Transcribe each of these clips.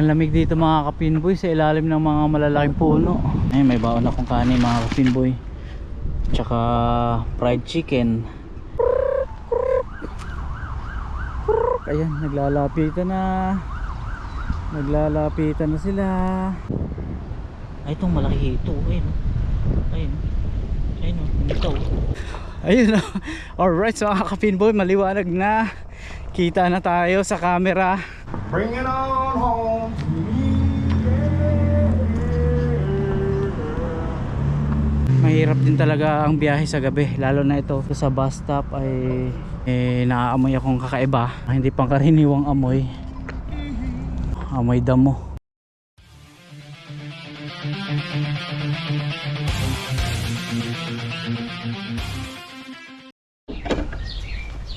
Ang lamig dito mga kapinboy sa ilalim ng mga malalaking puno. Ay, may baon akong kanin mga kapinboy. Tsaka fried chicken. Ayan, naglalapitan na. Naglalapitan na sila. Ay, itong malaki ito. Ayun. oh. Ayun. Ayun. oh, Ito. Ayun. oh. Alright, so mga kapinboy, maliwanag na. Kita na tayo sa camera. Bring it on home Mahirap din talaga ang biyahe sa gabi lalo na ito. Sa bus stop ay eh, naaamoy akong kakaiba. Hindi pang karaniwang amoy. Amoy damo.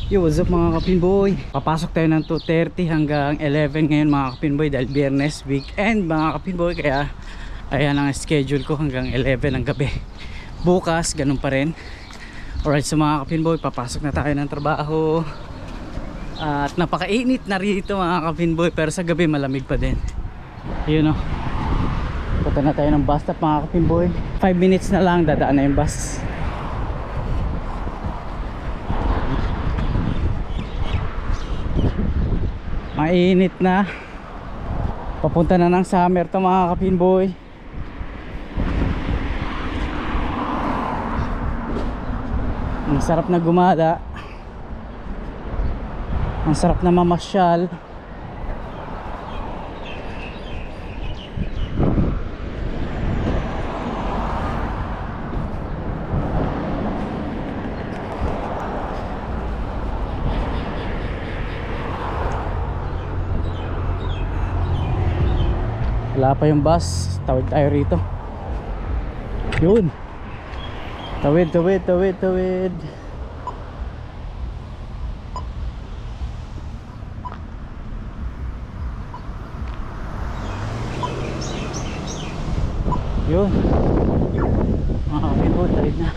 Yo, what's up mga kapinboy? Papasok tayo ng 2.30 hanggang 11 ngayon mga kapinboy dahil biyernes weekend mga kapinboy kaya ayan ang schedule ko hanggang 11 ng gabi bukas ganun pa rin. Alright so mga kapinboy papasok na tayo ng trabaho. At napakainit na rito mga kapinboy pero sa gabi malamig pa din. Yun o punta na tayo ng bus stop mga kapinboy 5 minutes na lang dadaan na yung bus. Mainit na. Papunta na ng summer to mga kapinboy sarap na gumada ang sarap na mamasyal. Wala pa yung bus. Tawid tayo rito. Yun tawid tawid tawid tawid. Yun mga kapinbo tawid na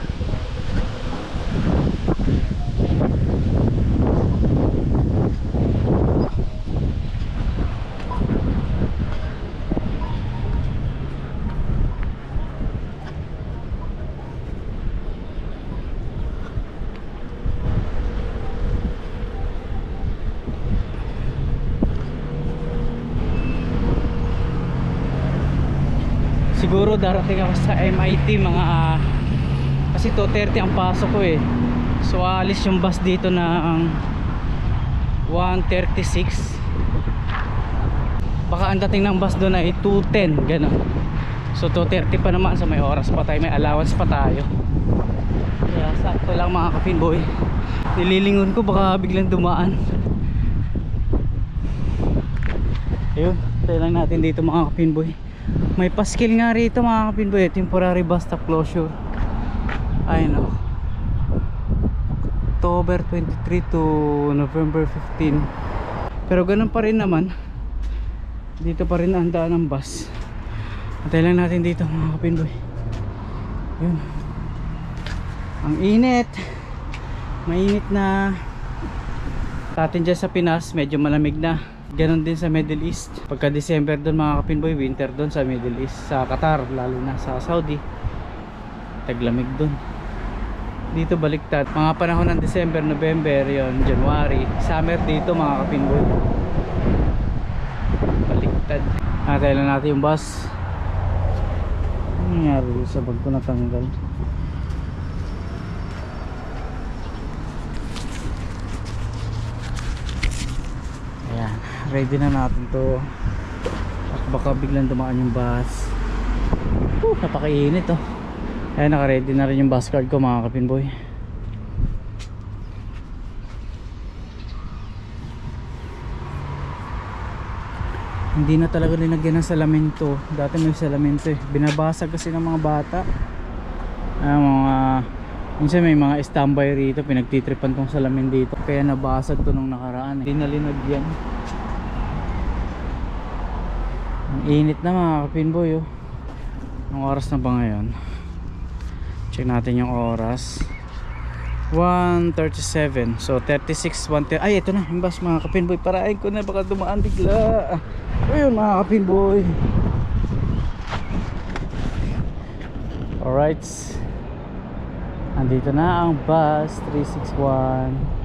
darating ako sa MIT mga kasi 2.30 ang pasok ko eh. So aalis yung bus dito ng 1.36 baka ang dating ng bus doon ay 2.10 gano'n. So 2.30 pa naman so may oras pa tayo may allowance pa tayo. Kaya sakto lang mga kapinboy nililingon ko baka biglang dumaan. Ayun tayo lang natin dito mga kapinboy may paskil nga rito mga kapinboy temporary bus stop closure. Ayun o October 23 to November 15 pero ganun pa rin naman. Dito pa rin ang daan ng bus. Antay lang natin dito mga kapinboy yun ang init. Mainit na. Sa atin dyan sa Pinas medyo malamig na ganon din sa Middle East. Pagka December doon mga kapinboy winter doon sa Middle East sa Qatar lalo na sa Saudi. Taglamig doon dito baliktad. Mga panahon ng December, November yon January summer dito mga kapinboy. Baliktad. Natay lang natin yung bus. Nangyari sa bag ko natanggal Ayan, ready na natin to. At baka biglang dumaan yung bus. Uh, napakainit oh. Ayan, naka-ready na rin yung bus card ko mga kapinboy. Hindi na talaga linagyan ng salamento. Dati may salamento eh. Binabasag kasi ng mga bata. Ah, mga Minsan may mga standby rito, pinagtitripan tong salamin dito. Kaya nabasag to nung nakaraan. Hindi na linagyan. Ang init na mga kapinboy oh. Ang oras na ba ngayon? Check natin yung oras. 1.37 So 36, 1 Ay ito na yung bus mga kapinboy Parahin ko na baka dumaan bigla Ayun mga kapinboy. Alright. Andito na ang bus 361.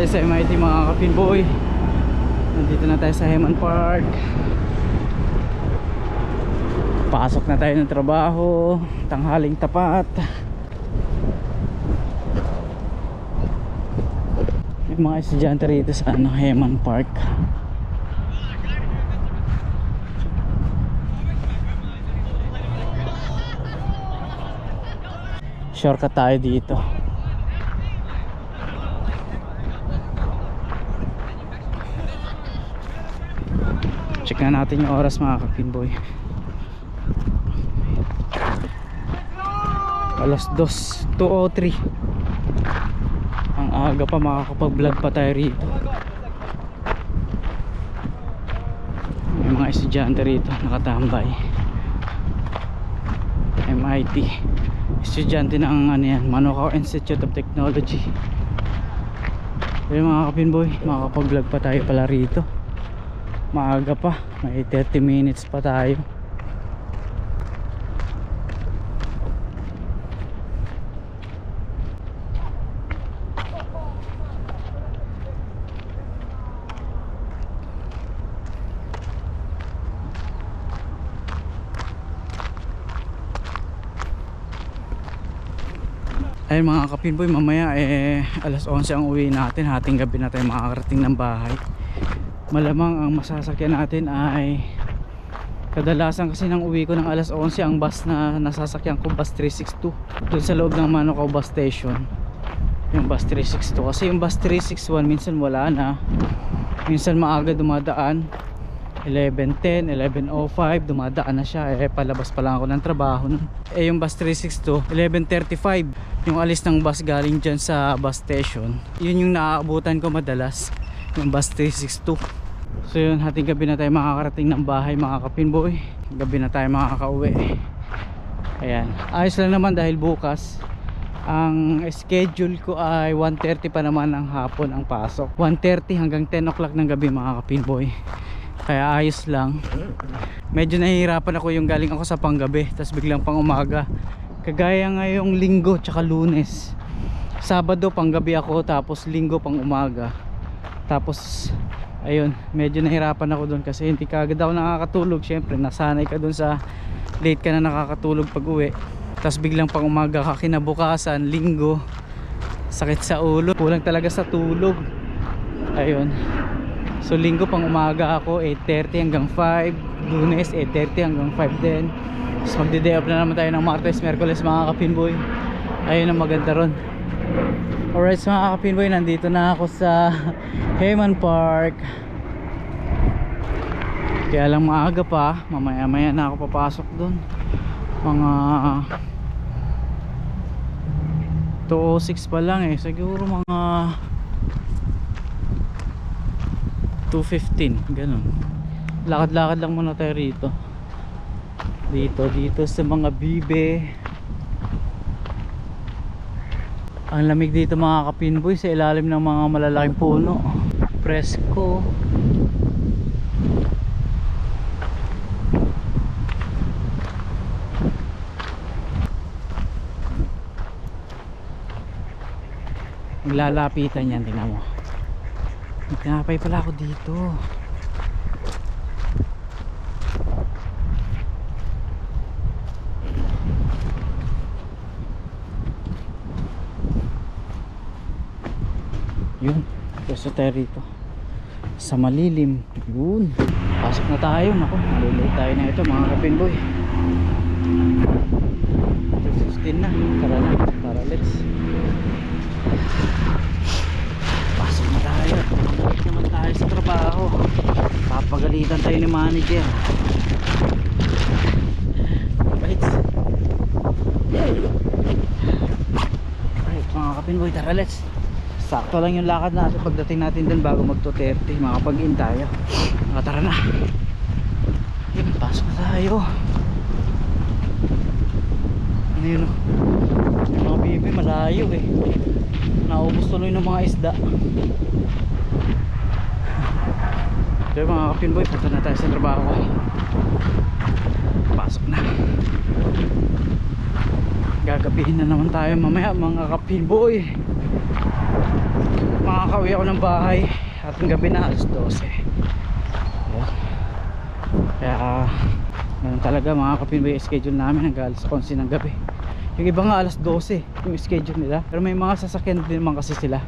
Tayo sa MIT mga kapinboy Nandito na tayo sa Heman Park. Pasok na tayo ng trabaho. Tanghaling tapat. May mga estudyante rito sa ano, Heman Park. Shortcut tayo dito Na natin yung oras mga kapinboy Alas 2 2.03 Ang aga pa makakapag vlog pa tayo rito. May mga estudyante rito nakatambay. MIT Estudyante ng ano yan Manukau Institute of Technology. Pero mga kapinboy makakapag vlog pa tayo pala rito maaga pa. May 30 minutes pa tayo. Ayun mga kapinboy mamaya eh alas 11 ang uwi natin. Hating gabi na tayo makakarating ng bahay malamang ang masasakyan natin ay kadalasan kasi nang uwi ko ng alas 11 ang bus na nasasakyan ko bus 362 dun sa loob ng Manukau bus station. Yung bus 362 kasi yung bus 361 minsan wala na. Minsan maaga dumadaan. 11.10, 11.05 dumadaan na siya. Eh palabas pa lang ako ng trabaho nun. eh yung bus 362 11.35 yung alis ng bus galing dyan sa bus station. Yun yung naaabutan ko madalas yung bus 362 so yun hating gabi na tayo makakarating ng bahay mga kapinboy gabi na tayo makakauwi. Ayan. Ayos lang naman dahil bukas. Ang schedule ko ay 1.30 pa naman ng hapon ang pasok. 1.30 hanggang 10 o'clock ng gabi mga kapinboy kaya ayos lang. Medyo nahihirapan ako yung galing ako sa panggabi tapos biglang pang umaga. Kagaya ngayong linggo tsaka lunes. Sabado panggabi ako tapos linggo pang umaga. Tapos ayun medyo nahirapan ako doon kasi hindi ka agad ako nakakatulog. Syempre nasanay ka doon sa late ka na nakakatulog pag uwi. Tapos biglang pang umaga ka kinabukasan linggo sakit sa ulo kulang talaga sa tulog. Ayun. So linggo pang umaga ako 8.30 hanggang 5 lunes 8.30 hanggang 5 din. Tapos magde-day off na naman tayo ng Martes, Merkules mga kapinboy. Ayun ang maganda ron alright mga kapinboy nandito na ako sa Heman Park. Kaya lang maaga pa mamaya maya na ako papasok dun. Mga 206 pa lang eh. Siguro mga 215 ganun. Lakad-lakad lang muna tayo rito. Dito dito sa mga bibe ang lamig dito mga kapinboy sa ilalim ng mga malalaking puno. Presko. Maglalapitan yan tingnan mo. Nagkakapay pala ako dito. Yun, pwesto tayo. Sa malilim. Yun. Pasok na tayo. Naku, malulay tayo na ito mga kapinboy. 2.15 na. Tara na. Tara, let's. Pasok na tayo. Balik naman tayo sa trabaho. Papagalitan tayo ni manager. Right. Alright mga kapinboy, tara let's. Sakto lang yung lakad natin pagdating natin dun bago mag 2.30. Makapag-in tayo. Tara na. Yun, pasok na tayo. Ano yun oh? Yung mga bibi malayo eh. Naubos tuloy ng mga isda. So mga kapinboy, punta na tayo sa trabaho ko. Pasok na. Gagabihin na naman tayo mamaya mga kapinboy. Makakauwi ako ng bahay at ang gabi na alas 12 Ayan. kaya ganun talaga mga kapinboy yung schedule namin hanggang alas 11 ng gabi. Yung iba nga alas 12 yung schedule nila. Pero may mga sasakyan din naman kasi sila.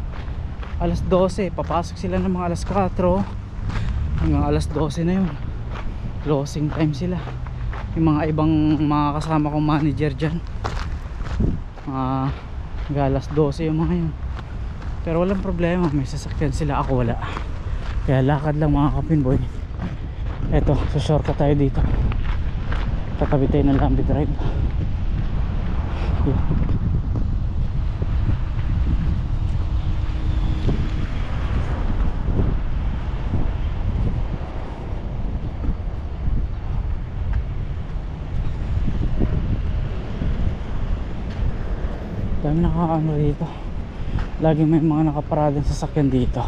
Alas 12 papasok sila ng mga alas 4 hanggang alas 12 na yun. Closing time sila. Yung mga ibang mga kasama kong manager dyan. Hanggang alas 12 yung mga yun pero walang problema may sasakyan sila ako wala. Kaya lakad lang mga kapinboy eto sa shortcut tayo dito. Tatabi tayo ng lambi drive. Yun. dami nakakaano dito lagi may mga nakaparadang sasakyan dito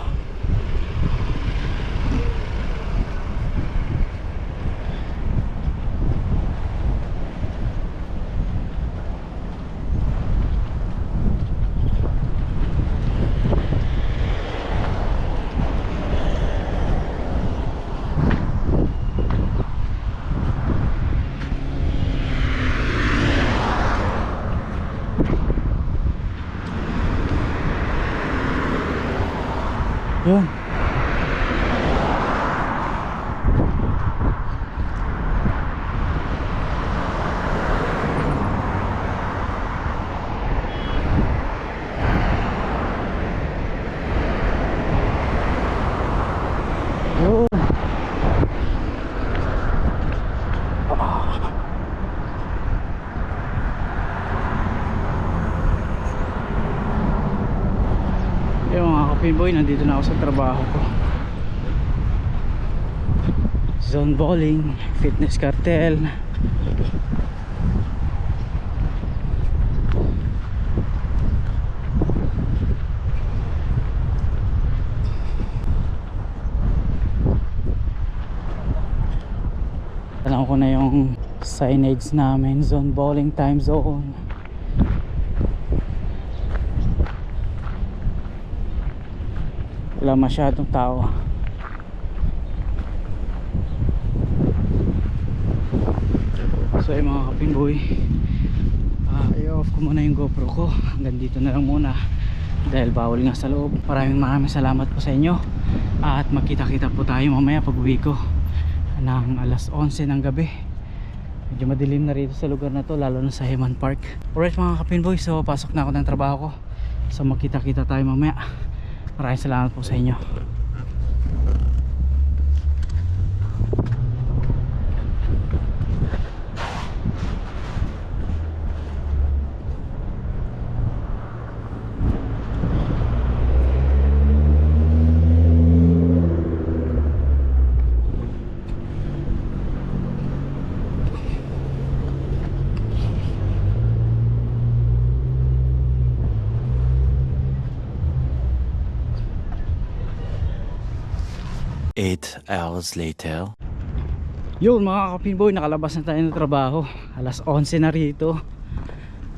yun yun Mga kapinboy, nandito na ako sa trabaho ko. Zone bowling, fitness cartel. Alam ko na yung signage namin, zone bowling time zone. Wala masyadong tao. So ay mga kapinboy uh, i-off ko muna yung GoPro ko. Hanggang dito na lang muna. Dahil bawal nga sa loob. Maraming maraming salamat po sa inyo. At magkita kita po tayo mamaya pag uwi ko ng alas 11 ng gabi. Medyo madilim na rito sa lugar na to lalo na sa Heman Park. Alright mga kapinboy so pasok na ako ng trabaho ko. So magkita kita tayo mamaya Maraming salamat po sa inyo. Hours later. Yun mga kapinboy, nakalabas na tayo ng trabaho. Alas 11 na rito.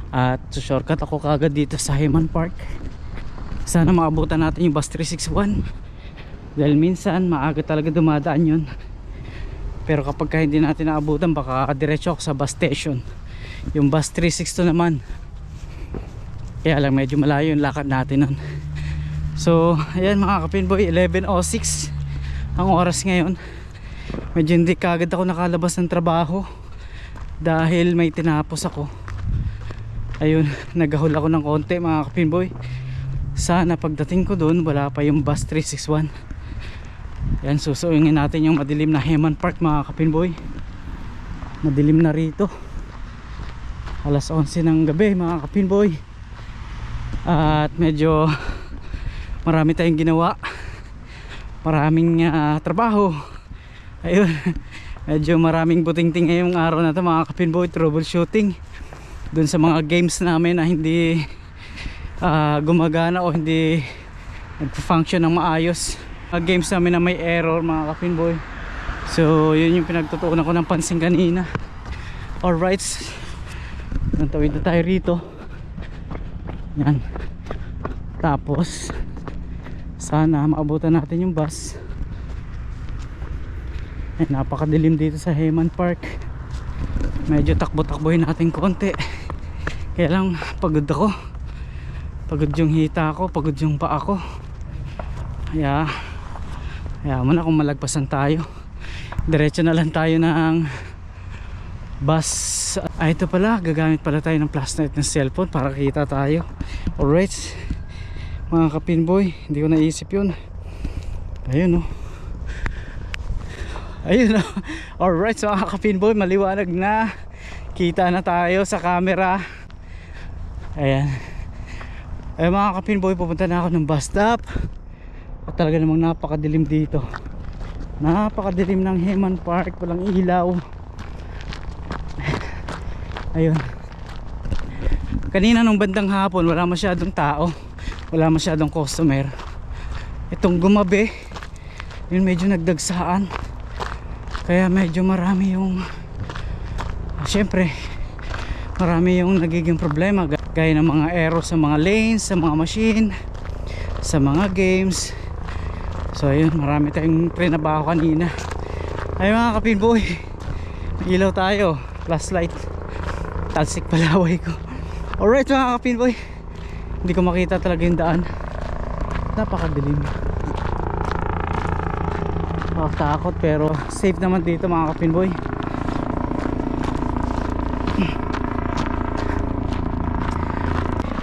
At so shortcut ako kagad dito sa Heman Park. Sana maabutan natin yung bus 361. Dahil minsan maaga talaga dumadaan yun. Pero kapag ka hindi natin naabutan baka diretso ako sa bus station. Yung bus 362 naman. Kaya lang medyo malayo yung lakad natin nun. So ayan mga kapinboy, 11.06 ang oras ngayon medyo hindi kagad ako nakalabas ng trabaho dahil may tinapos ako. Ayun nagahol ako ng konti mga kapinboy sana pagdating ko doon wala pa yung bus 361 yan susuingin natin yung madilim na Heman Park mga kapinboy madilim na rito. Alas 11 ng gabi mga kapinboy at medyo marami tayong ginawa maraming ah, trabaho. Ayun medyo maraming butingting ngayong araw na to mga kapinboy troubleshooting. Dun sa mga games namin na hindi ah, gumagana o hindi nagfunction ng maayos. Mga games namin na may error mga kapinboy so yun yung pinagtutuunan ko ng pansin kanina. Alright. Nantawid na tayo rito. Yan. Tapos sana maabutan natin yung bus. Ay napakadilim dito sa Heyman Park. Medyo takbo-takbohin natin konti. Kaya lang pagod ako. Pagod yung hita ko pagod yung paa ko. Kaya kaya mo na kung malagpasan tayo. Diretso na lang tayo ng bus. Ah ito pala gagamit pala tayo ng flashlight ng cellphone para kita tayo. Alright mga kapinboy hindi ko naisip yun. Ayun oh. Ayun oh. Alright so mga kapinboy maliwanag na. Kita na tayo sa camera. Ayan. Ay mga kapinboy pupunta na ako ng bus stop. At talaga namang napakadilim dito. Napakadilim ng Heman Park walang ilaw. Ayun. Kanina nung bandang hapon wala masyadong tao wala masyadong customer. Itong gumabi yun medyo nagdagsaan. Kaya medyo marami yung syempre marami yung nagiging problema. Ga- gaya ng mga error sa mga lanes sa mga machine sa mga games. So ayun marami tayong trinabaho kanina. Ay mga kapinboy ilaw tayo. Flashlight. Talsik palaway ko. Alright mga kapinboy hindi ko makita talaga yung daan. Napakadilim. Nakakatakot pero safe naman dito mga kapinboy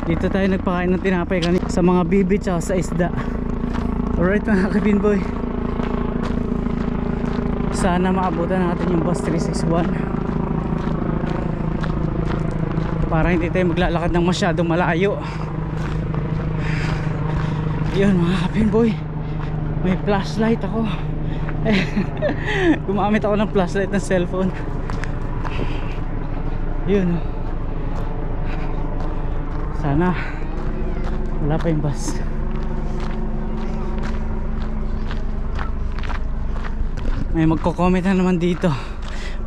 Dito tayo nagpakain ng tinapay kanina sa mga bibi tsaka sa isda. Alright mga kapinboy Sana maabutan natin yung bus 361 Para hindi tayo maglalakad ng masyadong malayo Yun mga kapinboy May flashlight ako. Gumamit ako ng flashlight ng cellphone. Yun oh. Sana Wala pa yung bus. May magko-comment na naman dito.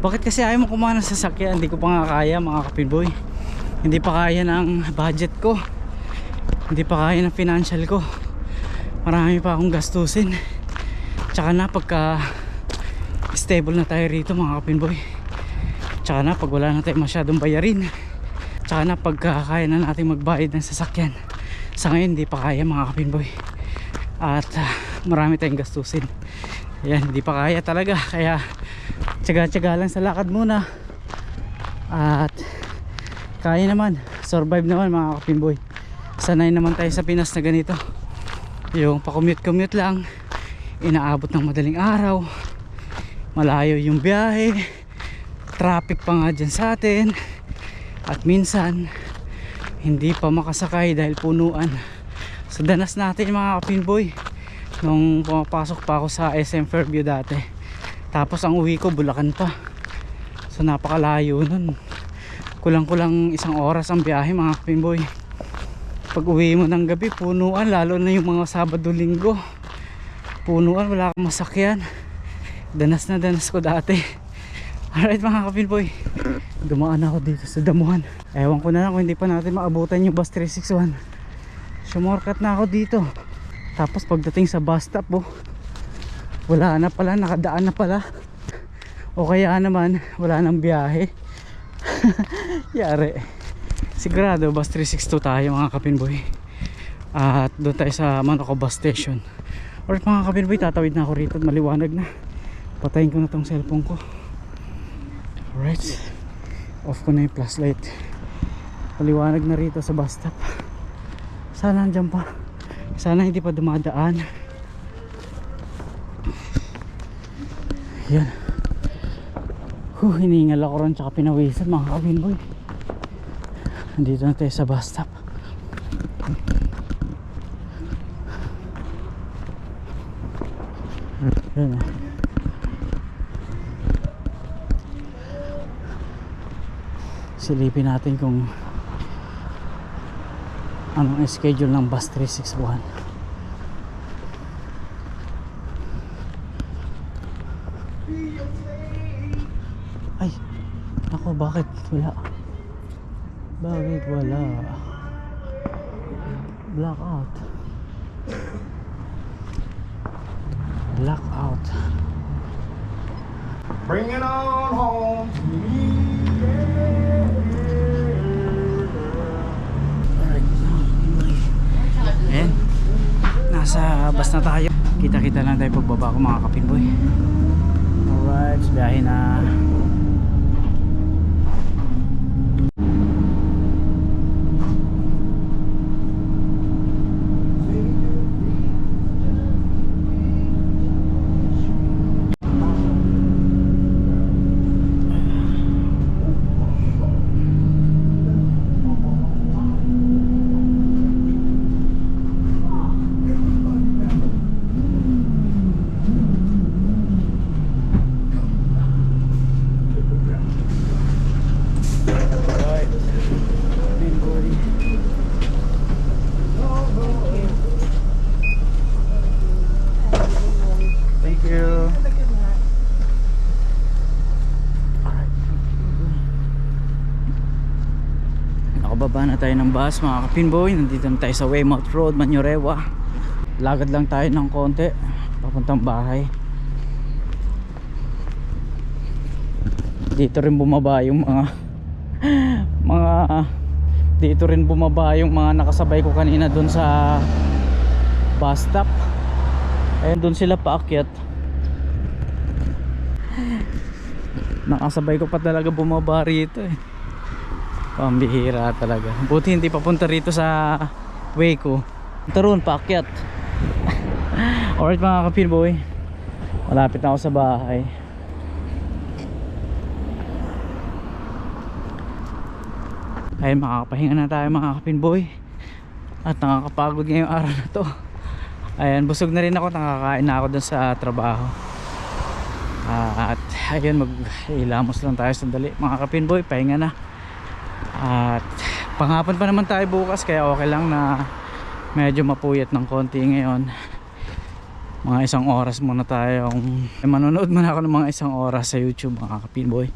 Bakit kasi ayaw mo kumana sa sasakyan? Hindi ko pa nga kaya mga kapinboy Hindi pa kaya ng budget ko. Hindi pa kaya ng financial ko Marami pa akong gastusin. Tsaka na pagka stable na tayo rito mga kapinboy Tsaka na pag wala na tayo masyadong bayarin. Tsaka na pagka kaya na natin magbayad ng sasakyan. Sa ngayon hindi pa kaya mga kapinboy At ah, marami tayong gastusin. Ayan hindi pa kaya talaga. Kaya tsaga-tsaga lang sa lakad muna. At kaya naman. Survive naman mga kapinboy Sanay naman tayo sa Pinas na ganito Yung pa-commute-commute lang inaabot ng madaling araw. Malayo yung biyahe traffic pa nga dyan sa atin. At minsan hindi pa makasakay dahil punuan. Sa danas natin mga kapinboy nung pumapasok pa ako sa SM Fairview dati tapos ang uwi ko Bulacan pa. So napakalayo nun. Kulang kulang isang oras ang biyahe mga kapinboy pag uwi mo ng gabi punuan lalo na yung mga Sabado Linggo. Punuan wala akong masakyan. Danas na danas ko dati. Alright mga kapilboy dumaan ako dito sa damuhan. Ewan ko na lang kung hindi pa natin maabutan yung bus 361 sumorkat na ako dito. Tapos pagdating sa bus stop oh, wala na pala nakadaan na pala. O kaya naman wala nang biyahe. Yari sigurado bus 362 tayo mga kapinboy at doon tayo sa Manoco bus station Alright mga kapinboy, tatawid na ako rito at maliwanag na. Patayin ko na tong cellphone ko. Alright. Off ko na yung flashlight. Maliwanag na rito sa bus stop. Sana andyan pa. Sana hindi pa dumadaan. Yan. Huh, hiningal ako ron tsaka pinawisan mga kapinboy. Nandito na tayo sa bus stop. Yan ah. Silipin natin kung anong schedule ng bus 361. Ay, ako bakit wala? Bakit wala? Blackout. Blackout. Bring it on home to me. Ayan. Nasa bus na tayo. Kita-kita lang tayo pagbaba ko mga kapinboy. Alright, biyahe na. Alright. Kapinboy. Thank you. Alright. Nakababa na tayo ng bus mga kapinboy. Nandito na tayo sa Weymouth Road, Manyorewa. Lagad lang tayo ng konti. Papuntang bahay. Dito rin bumaba yung mga mga dito rin bumaba yung mga nakasabay ko kanina doon sa bus stop. Ayun doon sila paakyat. Nakasabay ko pa talaga bumaba rito eh. Pambihira talaga. Buti hindi papunta rito sa. Ito ron, paakyat. Alright mga kapinboy. Malapit na ako sa bahay. Ay makakapahinga na tayo mga kapinboy. At nakakapagod ngayong araw na to. Ayan, busog na rin ako. Nakakain na ako dun sa trabaho. Ah, at ayun, mag-ilamos lang tayo sandali. Mga kapinboy, pahinga na. At panghapon pa naman tayo bukas kaya okay lang na medyo mapuyat ng konti ngayon. Mga isang oras muna tayong manonood muna ako ng mga isang oras sa YouTube mga kapinboy.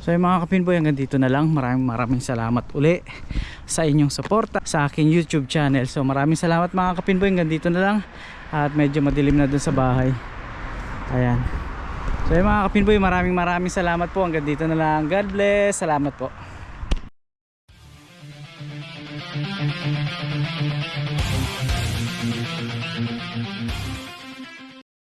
So yung mga kapinboy hanggang dito na lang. Maraming maraming salamat uli sa inyong suporta sa aking YouTube channel. So maraming salamat mga kapinboy hanggang dito na lang. At medyo madilim na dun sa bahay. Ayan. So yung mga kapinboy maraming maraming salamat po hanggang dito na lang. God bless. Salamat po. thank you